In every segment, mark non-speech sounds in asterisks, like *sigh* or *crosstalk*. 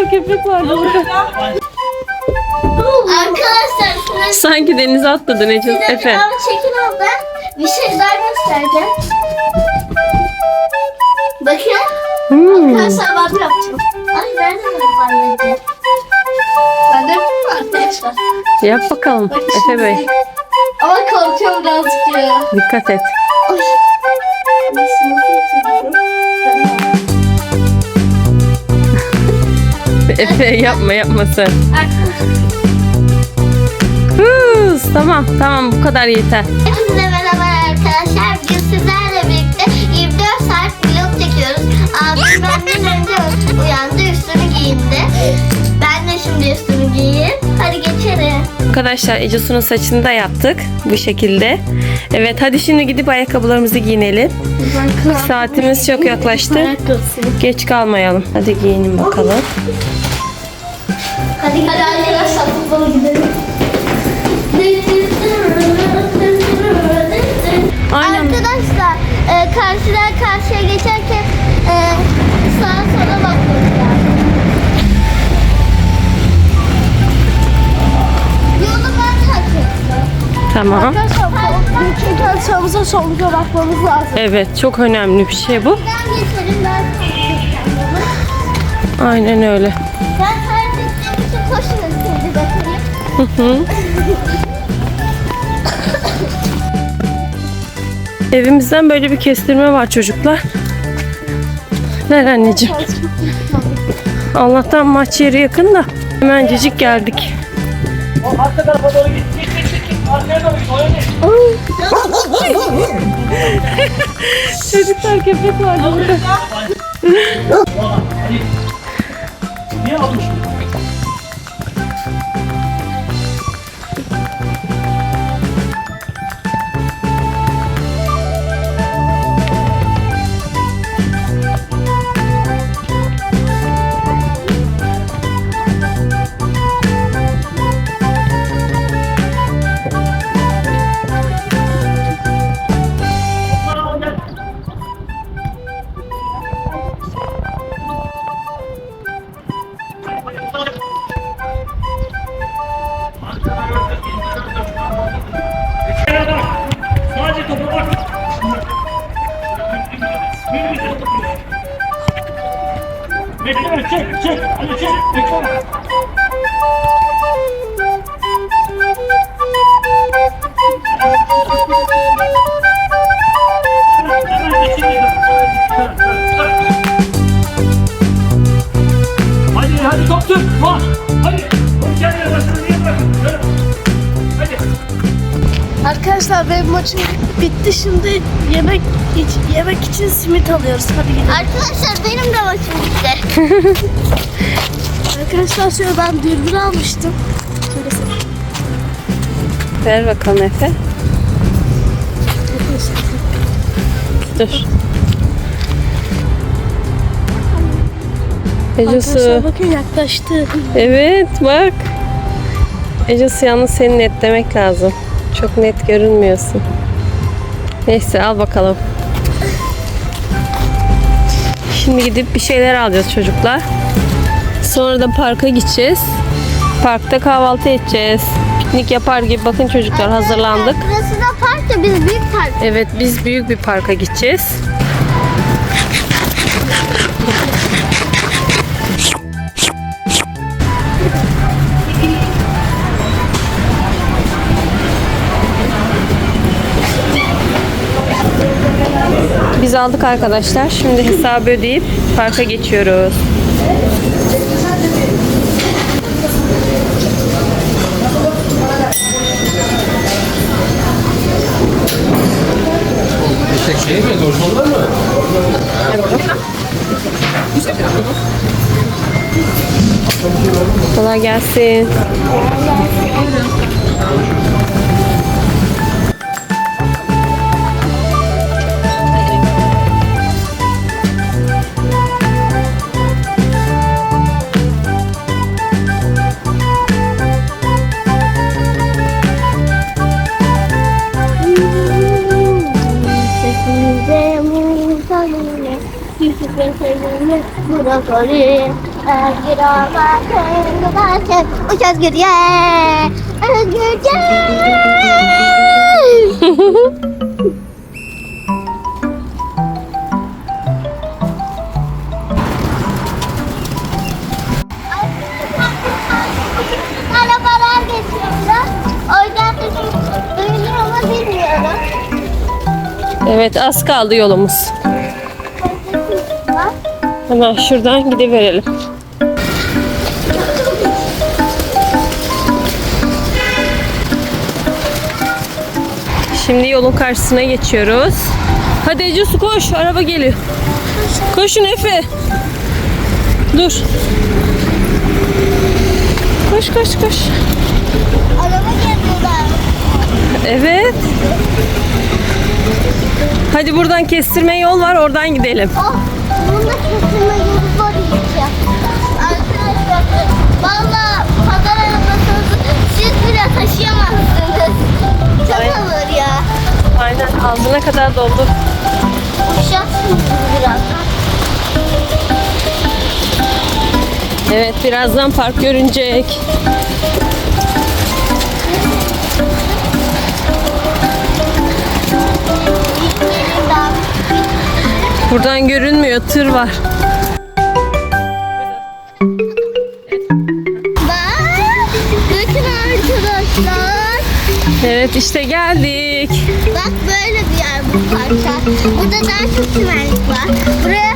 Çocuklar köpek vardı burada. Arkadaşlar şuna Sanki denize atladın Ece. Efe. Abi çekin abla. Bir şey daha göstereceğim. Bakın. Hmm. Arkadaşlar ben de yapacağım. Ay nerede benim anneciğim? Ben de yapayım mı arkadaşlar? Yap bakalım Efe Bey. Ama korkuyorum birazcık ya. Dikkat et. Ay. Nasıl yapıyorum? Efe yapma yapma sen. Hız, tamam tamam bu kadar yeter. Hepinize merhaba arkadaşlar. Bugün sizlerle birlikte 24 saat vlog çekiyoruz. Abim benden önce uyandı üstünü giyindi. Ben de şimdi üstümü giyeyim. Hadi geçelim. Arkadaşlar Ece Su'nun saçını da yaptık bu şekilde. Evet hadi şimdi gidip ayakkabılarımızı giyinelim. Saatimiz çok yaklaştı. Geç kalmayalım. Hadi giyinelim bakalım. Hadi hadi arkadaşlar futbola gidelim. Aynen. Arkadaşlar e, karşıdan karşıya geçerken e, sağa sola takip Tamam. Arkadaşlar çünkü sağımıza solumuza bakmamız lazım. Evet çok önemli bir şey bu. Aynen öyle. Evimizden böyle bir kestirme var çocuklar. Ver anneciğim. Allah'tan maç yeri yakın da hemencecik geldik. Çocuklar köpek var burada. Niye almış? Tut. Bak. Hadi. Bunu kendine başına niye bırakın? Şöyle. Hadi. Arkadaşlar benim maçım bitti şimdi yemek iç, yemek için simit alıyoruz. Hadi gidelim. Arkadaşlar benim de maçım bitti. *laughs* Arkadaşlar şöyle ben dürbün almıştım. Şöyle. Ver bakalım Efe. Dur. Arkadaşlar bakın yaklaştı. Evet bak. Ecesu yalnız seni netlemek lazım. Çok net görünmüyorsun. Neyse al bakalım. Şimdi gidip bir şeyler alacağız çocuklar. Sonra da parka gideceğiz. Parkta kahvaltı edeceğiz. Piknik yapar gibi bakın çocuklar hazırlandık. Burası da park da biz büyük park. Evet biz büyük bir parka gideceğiz. Biz aldık arkadaşlar. Şimdi hesabı ödeyip parka geçiyoruz. Kolay gelsin. Hepinize mutlu Yusuf'un sevgili Murat Ali. Özgür olmak giderken uç özgürce. Özgürce. Evet az kaldı yolumuz. Hemen şuradan gidiverelim. Şimdi yolun karşısına geçiyoruz. Hadi Ece su koş. Araba geliyor. Koşun Efe. Dur. Koş koş koş. Araba geliyorlar. Evet. Hadi buradan kestirme yol var. Oradan gidelim. Oh, bunda kesilme yolu var işte. Arkadaşlar, valla pazar arabasınızı siz bile taşıyamazsınız. Çok ağır ya. Aynen ağzına kadar doldu. Uşaksınız birazdan. Evet birazdan park görünecek. Buradan görünmüyor. Tır var. Bak, bakın arkadaşlar. Evet işte geldik. Bak böyle bir yer bu parkta. Burada daha çok güvenlik var. Buraya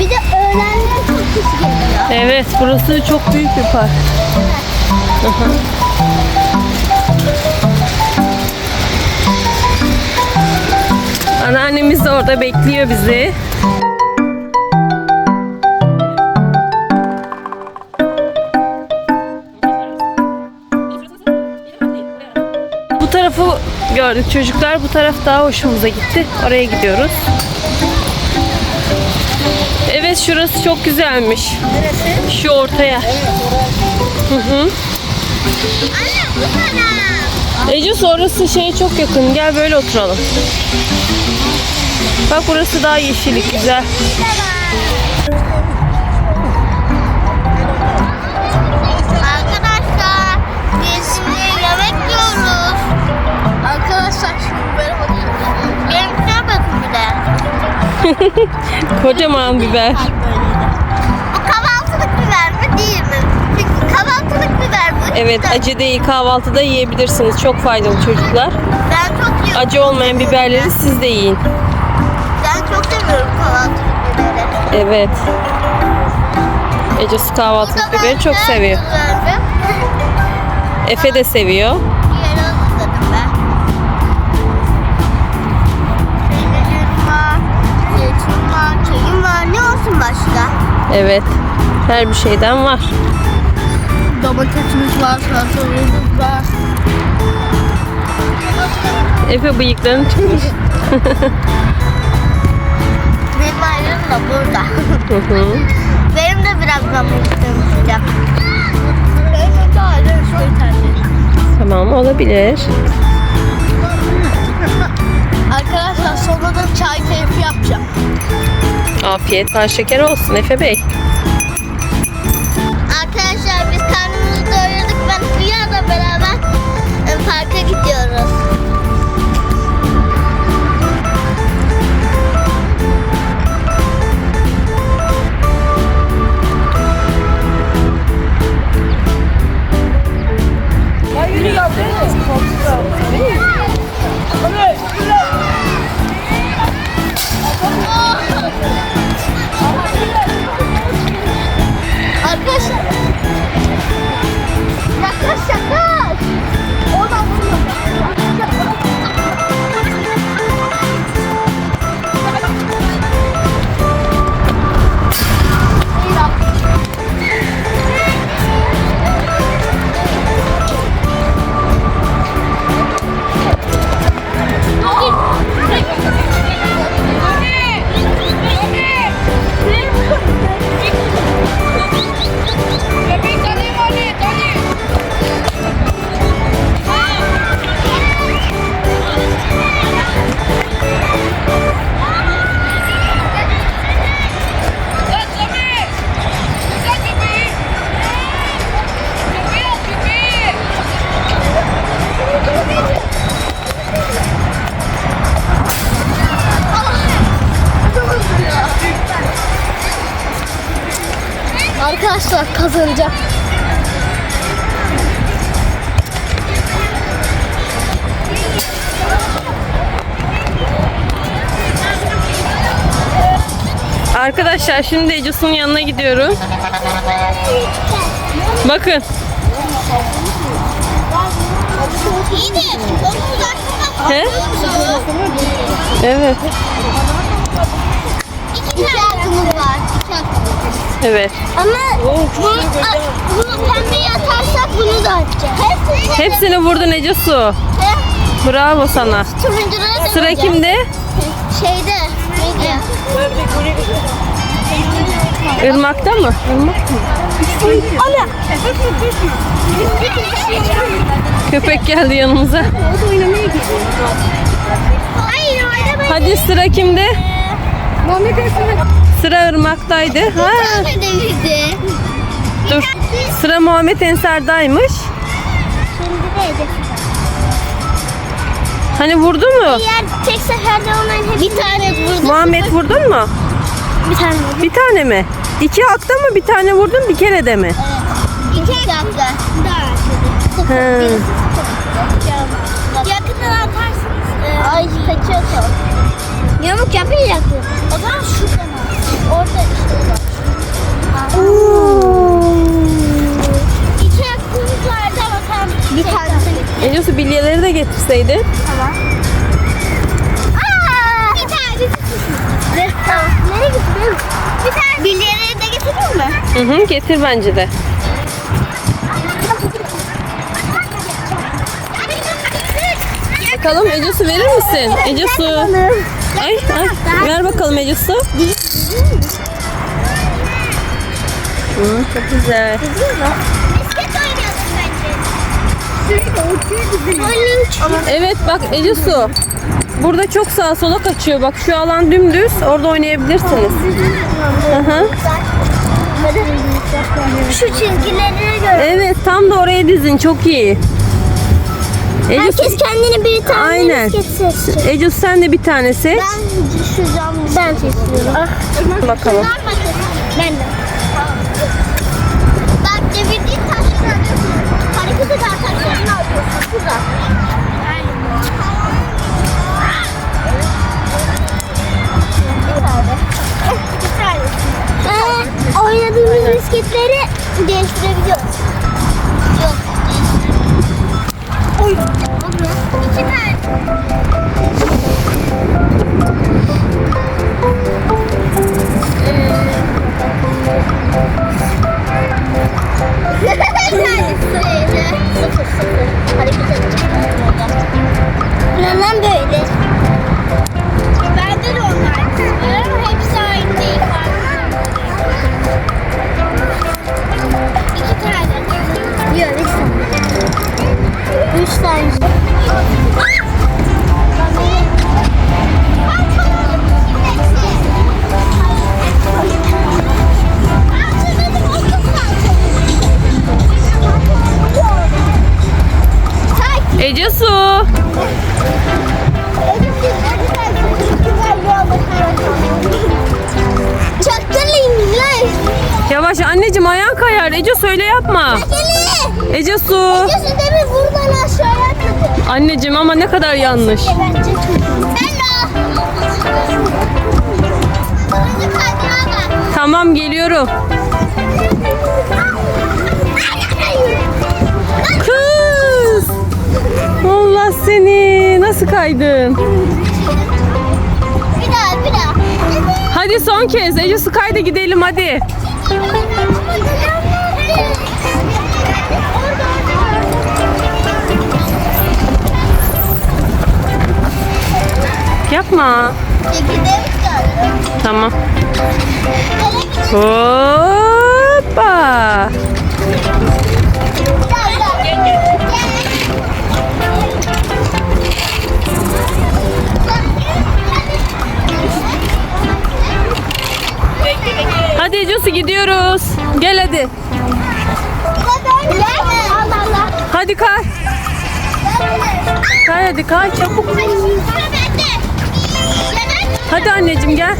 bir de öğlenler çok kişi geliyor. Evet burası çok büyük bir park. Aha. Anneannemiz de orada bekliyor bizi. Bu tarafı gördük çocuklar. Bu taraf daha hoşumuza gitti. Oraya gidiyoruz. Evet şurası çok güzelmiş. Şu ortaya. Hı hı. Anne bu taraf. Ece orası şeye çok yakın. Gel böyle oturalım. Bak burası daha yeşillik güzel. Arkadaşlar biz şimdi yemek yiyoruz. Arkadaşlar şimdi böyle bakın. Benimkine bakın bir de. *laughs* Kocaman biber. Bu kahvaltılık biber mi değil mi? Çünkü kahvaltılık biber bu. Evet acı değil kahvaltıda yiyebilirsiniz. Çok faydalı çocuklar. Ben çok yiyorum. Acı olmayan biberleri siz de yiyin. Evet. Ece su kahvaltılık biberi çok seviyor. Efe de seviyor. Başka? Evet. Her bir şeyden var. Domatesimiz var, salatalığımız var. Efe bıyıklarını çıkmış. *laughs* Da burada. Hı hı. Benim de birazdan bıyıklarım çıkacak. Benim de ayrı şöyle tercih. tamam olabilir. Arkadaşlar sonra da çay keyfi yapacağım. Afiyet bal şeker olsun Efe Bey. Arkadaşlar biz karnımızı doyurduk. Ben Hüya'la beraber e, parka gidiyoruz. Kazanacak. Arkadaşlar şimdi Ecus'un yanına gidiyorum. Bakın. İyi de onu uzaklıkta He? Evet. İki hakkımız var. İki hakkımız. Evet. Ama bunu, bunu pembeye atarsak bunu da atacağız. Hepsini, Hepsini vurdun Ecusu. He, Bravo sana. da Sıra kimde? Şeyde. Neydi? Irmak'ta mı? Irmak mı? Ana. Köpek geldi yanımıza. Hadi sıra kimde? Sıra Irmak'taydı. Ha, dur. Sıra Muhammed Ensar'daymış. Şimdi de Ece. Hani vurdu mu? Diğer tek seferde onların hepsini... Bir tane vurdum. Muhammed vurdun mu? Bir tane vurdum. Bir tane mi? İki hakta mı? Bir tane vurdun bir kere de mi? İki dakika. Ha. Yakından atarsınız. Ay kaçıyor top. Yamuk yapacaksın. O zaman şuradan al. Orada işte. İki ama tam bir tanesini. Ecusu bilyeleri de getirseydin. Tamam. Aa! Bir tane. Ne? Tamam. Nereye gitti? Bir tane. Bilyeleri de getireyim mi? Hı hı, getir bence de. Bakalım Ecusu verir misin? Ecusu. Ay, ay. Ver bakalım. Hı, çok güzel. Misket oynayalım bence. Evet bak Ecusu. Burada çok sağa sola kaçıyor. Bak şu alan dümdüz. Orada oynayabilirsiniz. Hı hı. Şu çizgilerine göre. Evet tam da oraya dizin. Çok iyi. Herkes kendine bir tane Aynen. misket seçecek. Ecusu sen de bir tane seç. Ben düşüreceğim. Ben seçiyorum. Bakalım. Ben de. Bak devirdiğin taşları alıyorsun. Hareket eden taşlarını alıyorsun. Güzel. Ee, oynadığımız misketleri değiştirebiliyoruz. 哎，王者，你现在？Çaktırlayın lan. Yavaş anneciğim ayağın kayar. Ecusu öyle yapma. Gelin. Ecusu. Diyorsun demin buradan aşağıya. Anneciğim ama ne kadar yanlış. Tamam geliyorum. Allah seni. Nasıl kaydın? Bir daha bir daha. Hadi son kez. Ecusu kaydı gidelim hadi. Yapma. Tamam. Hoppa. Hadi Ecusu gidiyoruz. Gel hadi. Hadi kay. Kay hadi kay çabuk. Hadi anneciğim gel.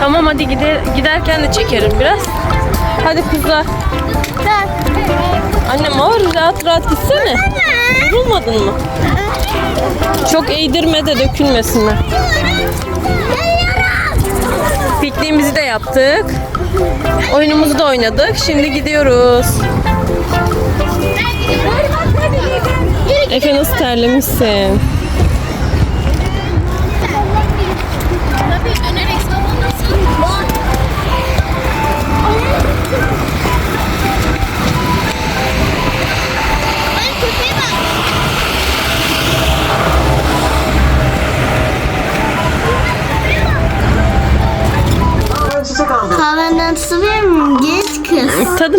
Tamam hadi gider, giderken de çekerim biraz. Hadi kızlar. Annem ağır rahat rahat gitsene. Yorulmadın mı? Çok eğdirme de dökülmesinler. Pikniğimizi de yaptık. Oyunumuzu da oynadık. Şimdi gidiyoruz. Efe nasıl terlemişsin?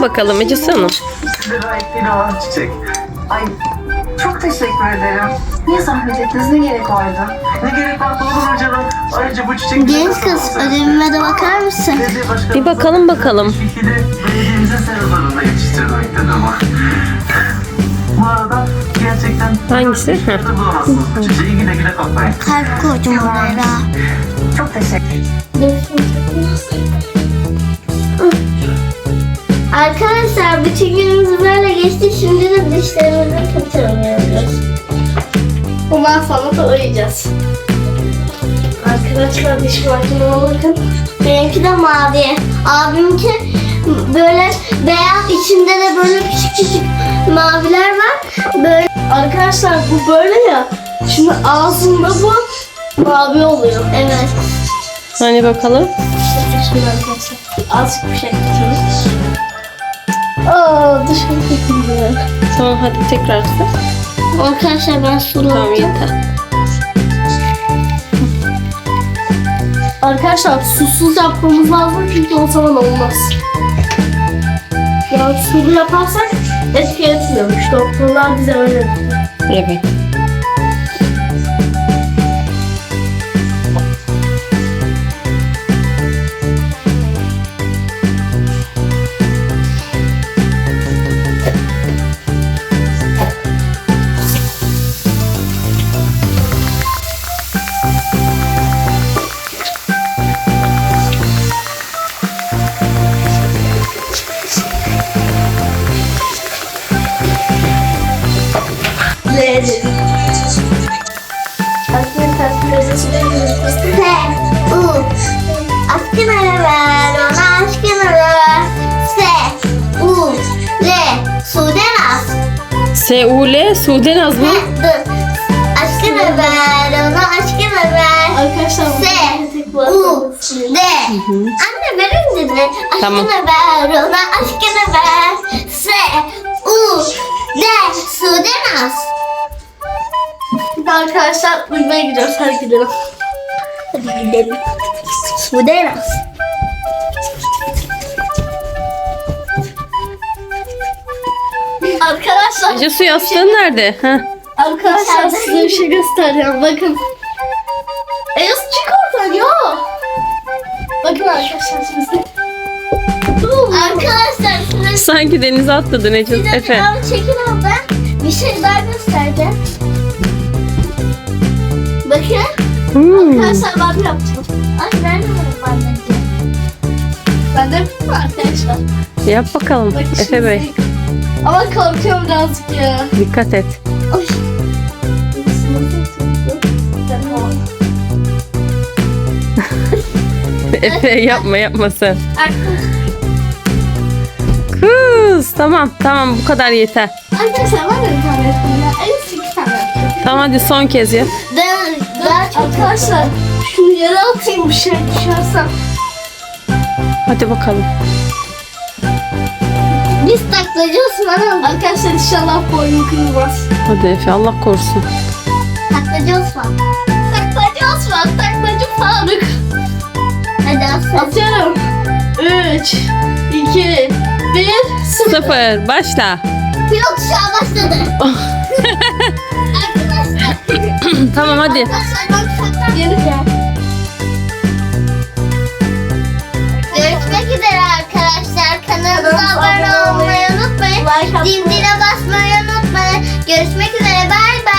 Bakalım Ece Hanım. Yine olan çiçek. Ay çok teşekkür ederim. Niye zahmet ettiniz? Ne gerek vardı? Ne gerek vardı olur mu canım? Ayrıca bu çiçek Genç kız ödevime de bakar mısın? Bir bakalım bakalım. Şekilde belediyemizin seruzlarında yetiştirmektedir bu. Bu arada gerçekten Hangisi? Bulamazsınız bu çiçeği güle güle koklayın. Kalp koydum oraya. Çok teşekkür Arkadaşlar bütün günümüz böyle geçti. Şimdi de dişlerimizi fırçalamıyoruz. Bundan sonra da uyuyacağız. Arkadaşlar diş makineme bakın. Benimki de mavi. Abiminki böyle beyaz içinde de böyle küçük küçük maviler var. Böyle Arkadaşlar bu böyle ya. Şimdi ağzında bu mavi oluyor. evet. Hani bakalım. Şimdi arkadaşlar azıcık bir şey katalım. Aa dışarı takıldı. Tamam hadi tekrar sık. Arkadaşlar ben Tamam suladım. yeter. Arkadaşlar susuz yapmamız lazım çünkü o zaman olmaz. Ya sulu yaparsak etki etmiyormuş. Doktorlar bize öyle dedi. Evet. S-U-L? Ne, dur. Aşkına ver, ona aşkına ver. Arkadaşlar tek u, de. Anne verin dedi. Aşkına Tamam. ver, ona aşkına ver. Se, u, de, sudenaz. Arkadaşlar uyumaya gidiyoruz. Hadi gidelim. Hadi gidelim. Sudenaz. Arkadaşlar Ece su yastığın nerede? Heh. Arkadaşlar size bir şey göstereceğim. Bakın. Enes çık oradan ya. Bakın arkadaşlar şimdi. Arkadaşlar size Sanki denize atladın Ece. Bir dakika Efe. abi çekil orada. Bir şey daha göstereceğim. Bakın. Hmm. Arkadaşlar ben de yapacağım. Ay nerede benim anneciğim? Ben de yapayım mı arkadaşlar? Yap bakalım Bak Efe Bey. Ama korkuyorum birazcık ya. Dikkat et. Ay. *laughs* Efe yapma yapma sen. Kız tamam tamam bu kadar yeter. Arkadaşlar ben bir tane yapayım ya. En tane yapayım. Tamam hadi son kez yap. daha çok Arkadaşlar şunu yere atayım bir şey düşersem. Hadi bakalım. Biz taklacağız Osman'ın. Arkadaşlar inşallah boynum kırılmaz. Hadi Efe Allah korusun. Taklacı Osman. Taklacı Osman. Taklacı Faruk. Hadi Aslan. Atıyorum. 3, 2, 1, 0. Başla. Pilot uçağı başladı. Oh. *laughs* Tamam hadi. Görüşmek üzere arkadaşlar. Kanalımıza abone olmayı unutmayın. Zindire basmayı unutmayın. Görüşmek üzere. Bay bay.